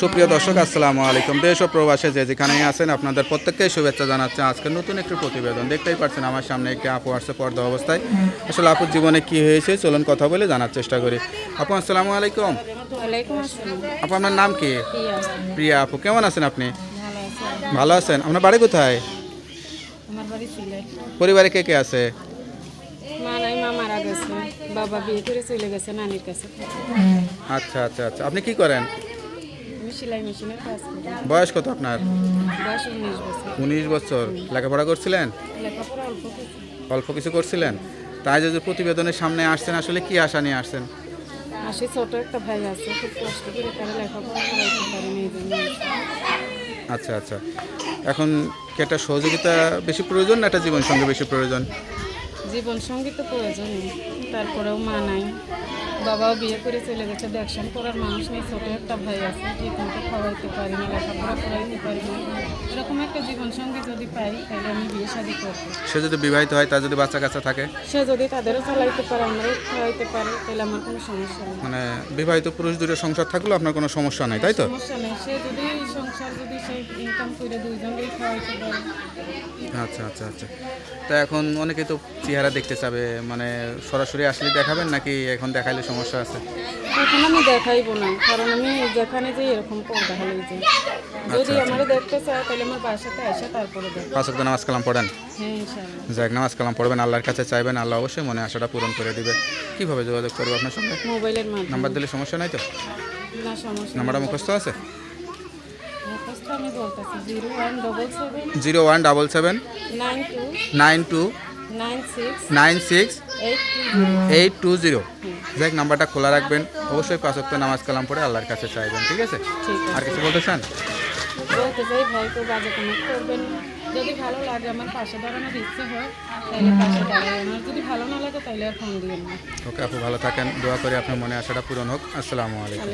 সুপ্রিয় দর্শক আসসালামু আলাইকুম। দেশ ও প্রবাসে যে যেখানেই আছেন আপনাদের প্রত্যেককে শুভেচ্ছা জানাচ্ছে। আজকে নতুন একটি প্রতিবেদন দেখতেই পাচ্ছেন আমার সামনে একটি আপু আসছে পর্দা অবস্থায়। আসলে আপুর জীবনে কি হয়েছে চলুন কথা বলে জানার চেষ্টা করি। আপু আসসালামু আলাইকুম। আপু আপনার নাম কি? প্রিয়া আপু কেমন আছেন আপনি? ভালো আছেন। আপনার বাড়ি কোথায়? পরিবারে কে কে আছে? আচ্ছা আচ্ছা আচ্ছা। আপনি কি করেন? সেলাই মেশিনের কাজ করি। বয়স কত আপনার? বয়স উনিশ বছর। উনিশ বছর। লেখাপড়া করছিলেন? লেখাপড়া অল্প কিছু। অল্প কিছু করছিলেন? তাই যে প্রতিবেদনের সামনে আসছেন আসলে কি আশা নিয়ে আসছেন? আসে ছোট একটা ভাই আছে খুব কষ্ট করে তারা লেখাপড়া করাইতে পারেনি এই জন্য আচ্ছা আচ্ছা। এখন কি একটা সহযোগিতা বেশি প্রয়োজন না একটা জীবন সঙ্গে বেশি প্রয়োজন? জীবন সঙ্গী তো প্রয়োজনই তারপরেও মা নাই। বাবাও বিয়ে করে চলে গেছে দেখশন করার মানুষ নেই ছোটো একটা ভাই আছে ঠিক মতো খাওয়াইতে পারি না লেখাপড়া করাইতে পারি না। এরকম একটা জীবন সঙ্গী যদি পাই তাহলে আমি বিয়ে শাদি করব। সে যদি বিবাহিত হয় তার যদি বাচ্চা কাচ্চা থাকে? সে যদি তাদেরও চালাইতে পারে আমরাও খাওয়াইতে পারি তাহলে আমার কোনো সমস্যা নেই। মানে বিবাহিত পুরুষ দুটো সংসার থাকলেও আপনার কোনো সমস্যা নাই তাই তো? সমস্যা নেই সে যদি সংসার যদি সে ইনকাম করে দুইজনকেই খাওয়াইতে পারে আচ্ছা আচ্ছা আচ্ছা। তা এখন অনেকে তো চেহারা দেখতে চাবে মানে সরাসরি আসলে দেখাবেন নাকি এখন দেখাইলে সমস্যা আছে? এখন আমি দেখাইবো না কারণ আমি যেখানে যাই এরকম হলেই যাই যদি আমার দেখতে চায় তাহলে আমার বাসাতে এসে তারপরে দেখ পাঁচ ওয়াক্ত নামাজ কালাম পড়েন? হ্যাঁ ইনশাআল্লাহ। যাক নামাজ কালাম পড়বেন আল্লাহর কাছে চাইবেন আল্লাহ অবশ্যই মনে আশাটা পূরণ করে দিবে। কীভাবে যোগাযোগ করব আপনার সঙ্গে? মোবাইলের নাম্বার দিলে সমস্যা নাই তো? না সমস্যা নাম্বারটা মুখস্থ আছে? Zero one double seven nine two nine six eight two zero যাক নাম্বারটা খোলা রাখবেন। অবশ্যই পাঁচ ওয়াক্ত নামাজ কালাম পড়ে আল্লাহর কাছে চাইবেন ঠিক আছে? আর কিছু বলতে চান? বলতে চাই ভাই বাজে কমেন্ট করবেন। যদি ভালো লাগে আমার পাশে দাঁড়ানোর ইচ্ছে হয় তাহলে পাশে দাঁড়াই আমার যদি ভালো না লাগে তাহলে আর ফোন দিবেন না। ওকে আপু ভালো থাকেন। দোয়া করে আপনার মনে আশাটা পূরণ হোক। আসসালামু আলাইকুম।